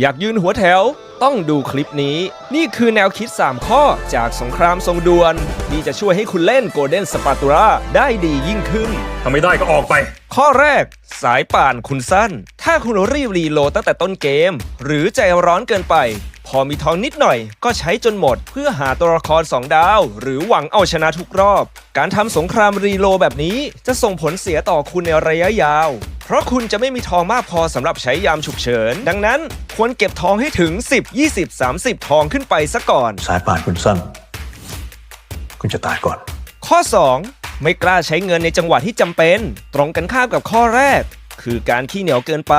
อยากยืนหัวแถว ต้องดูคลิปนี้ นี่คือแนวคิด 3 ข้อจากสงครามทรงดวนที่จะช่วยให้คุณเล่น Golden Spatula ได้ดียิ่งขึ้น ทำไม่ได้ก็ออกไป ข้อแรก สายป่านคุณสั้น ถ้าคุณรีบรีโหลดตั้งแต่ต้นเกม หรือใจร้อนเกินไปพ อมีทองนิดหน่อย ก็ใช้จนหมดเพื่อหาตัวละคร 2 ดาว หรือหวังเอาชนะทุกรอบ การทำสงครามรีโหลดแบบนี้จะส่งผลเสียต่อคุณในระยะยาว เพราะคุณจะไม่มีทองมากพอสำหรับใช้ยามฉุกเฉิน ดังนั้นควรเก็บทองให้ถึง 10 20 30 ทองขึ้นไปซะก่อน สายป่านคุณสั้น คุณจะตายก่อน ข้อ 2 ไม่กล้าใช้เงินในจังหวะที่จำเป็น ตรงกันข้ามกับข้อแรก คือการขี้เหนียวเกินไป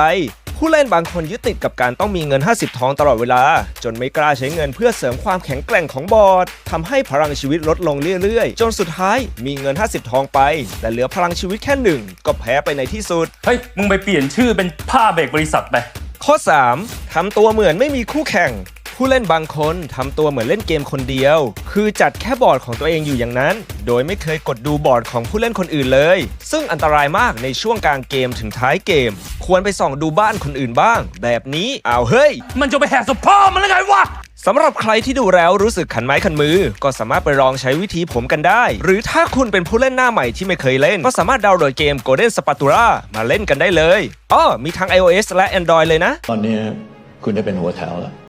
ผู้เล่นบางคนยึดติดกับการต้องมีเงิน 50 ทองตลอดเวลา จนไม่กล้าใช้เงินเพื่อเสริมความแข็งแกร่งของบอร์ดทำให้พลังชีวิตลดลงเรื่อยๆ จนสุดท้ายมีเงิน 50 ทองไป แต่เหลือพลังชีวิตแค่หนึ่งก็แพ้ไปในที่สุด เฮ้ย มึงไปเปลี่ยนชื่อเป็นผ้าเบรกบริษัทไป ข้อ 3. ทำตัวเหมือนไม่มีคู่แข่งผู้เล่นบางคนทำตัวเหมือนเล่นเกมคนเดียว คือจัดแค่บอร์ดของตัวเองอยู่อย่างนั้น โดยไม่เคยกดดูบอร์ดของผู้เล่นคนอื่นเลย ซึ่งอันตรายมากในช่วงกลางเกมถึงท้ายเกม ควรไปส่องดูบ้านคนอื่นบ้าง แบบนี้อ้าวเฮ้ย มันจะไปแหกสะพ่อมันแล้วไงวะสำหรับใครที่ดูแล้วรู้สึกขันไม้ขันมือ ก็สามารถไปลองใช้วิธีผมกันได้ หรือถ้าคุณเป็นผู้เล่นหน้าใหม่ที่ไม่เคยเล่น ก็สามารถดาวน์โหลดเกม Golden Spatula มาเล่นกันได้เลยอ้อมีทั้ง iOS และ Android เลยนะ ตอนนี้คุณได้เป็นหัวแถวแล้ว